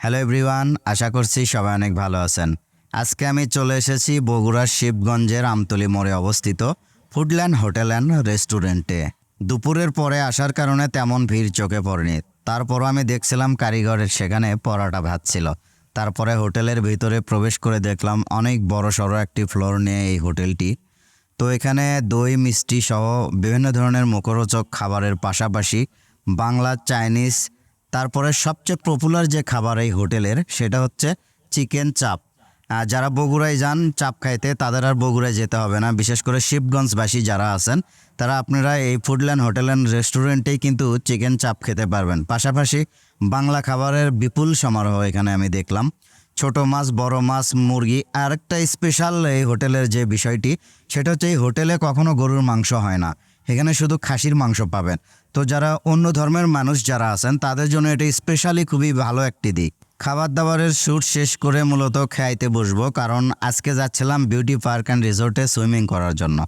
Hello everyone আশা করছি সবাই অনেক ভালো আছেন। আজকে আমি চলে এসেছি বগুড়ার শিবগঞ্জের আমতলি মোড়ে অবস্থিত ফুডল্যান্ড হোটেল অ্যান্ড রেস্টুরেন্টে। দুপুরের পরে আসার কারণে তেমন ভিড় চোখে পড়েনি। তারপরও আমি দেখছিলাম কারিগরের সেখানে পরাটা ভাত ছিল। তারপরে হোটেলের ভিতরে প্রবেশ করে দেখলাম অনেক বড় সড়ো একটি ফ্লোর নিয়ে এই হোটেলটি। তো এখানে দই, মিষ্টি সহ বিভিন্ন ধরনের মুখরোচক খাবারের পাশাপাশি বাংলা, চাইনিজ তারপরে সবচেয়ে পপুলার যে খাবার এই হোটেলের, সেটা হচ্ছে চিকেন চাপ। যারা বগুড়ায় যান, চাপ খাইতে, তাদের আর বগুড়ায় যেতে হবে না। বিশেষ করে শিবগঞ্জবাসী যারা আছেন, তারা আপনারা এই ফুডল্যান্ড হোটেল অ্যান্ড রেস্টুরেন্টেই কিন্তু চিকেন চাপ খেতে পারবেন। পাশাপাশি বাংলা খাবারের বিপুল সমারোহ এখানে আমি দেখলাম। ছোট মাছ, বড় মাছ, মুরগি আর একটা স্পেশাল এই হোটেলের যে বিষয়টি, সেটা হচ্ছে এই হোটেলে কখনো গরুর মাংস হয় না। এখানে শুধু খাসির মাংস পাবেন। তো যারা অন্য ধর্মের মানুষ যারা আছেন, তাদের জন্য এটা স্পেশালি খুবই ভালো একটি দিক। খাবার দাবারের শ্যুট শেষ করে মূলত খাইতে বসবো, কারণ আজকে যাচ্ছিলাম বিউটি পার্ক অ্যান্ড রিসোর্টে সুইমিং করার জন্য।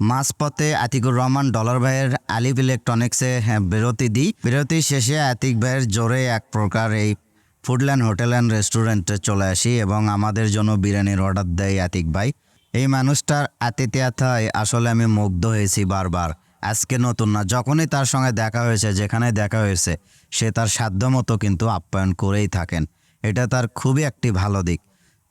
মাঝপথে আতিকুর রহমান ডলার ভাইয়ের আলিফ ইলেকট্রনিক্সে হ্যাঁ বিরতি দিই। বিরতি শেষে আতিক ভাইয়ের জোরে এক প্রকার এই ফুডল্যান্ড হোটেল অ্যান্ড রেস্টুরেন্টে চলে আসি এবং আমাদের জন্য বিরিয়ানির অর্ডার দেয় আতিক ভাই। এই মানুষটার আতিথেয়তায় আসলে আমি মুগ্ধ হয়েছি বারবার। আজকে নতুন না, যখনই তার সঙ্গে দেখা হয়েছে যেখানে দেখা হয়েছে, সে তার সাধ্যমতো কিন্তু আপ্যায়ন করেই থাকেন। এটা তার খুবই একটি ভালো দিক।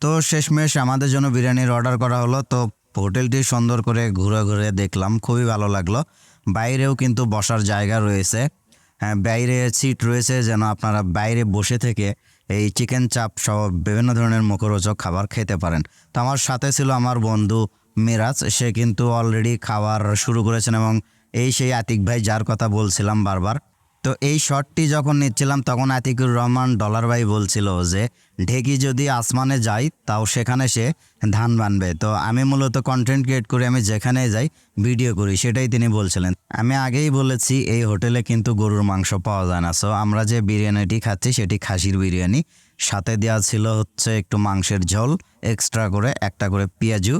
তো শেষমেশ আমাদের জন্য বিরিয়ানির অর্ডার করা হলো। তো হোটেলটি সুন্দর করে ঘুরে ঘুরে দেখলাম, খুবই ভালো লাগল। বাইরেও কিন্তু বসার জায়গা রয়েছে। হ্যাঁ বাইরে সিট রয়েছে যেন আপনারা বাইরে বসে থেকে এই চিকেন চাপ সহ বিভিন্ন ধরনের মুখরোচক খাবার খেতে পারেন। তো আমার সাথে ছিল আমার বন্ধু মিরাজ, সে কিন্তু অলরেডি খাবার শুরু করেছেন এবং এই সেই আতিক ভাই যার কথা বলছিলাম বারবার। তো এই শটটি যখন নিচ্ছিলাম, তখন আতিকুর রহমান ডলার ভাই বলছিল যে, ঢেকি যদি আসমানে যায় তাও সেখানে সে ধান বানবে। তো আমি মূলত কন্টেন্ট ক্রিয়েট করে আমি যেখানে যাই ভিডিও করি, সেটাই তিনি বলছিলেন। আমি আগেই বলেছি, এই হোটেলে কিন্তু গরুর মাংস পাওয়া যায় না। সো আমরা যে বিরিয়ানিটি খাচ্ছি, সেটি খাসির বিরিয়ানি। সাথে দেওয়া ছিল হচ্ছে একটু মাংসের ঝোল এক্সট্রা করে, একটা করে পেঁয়াজু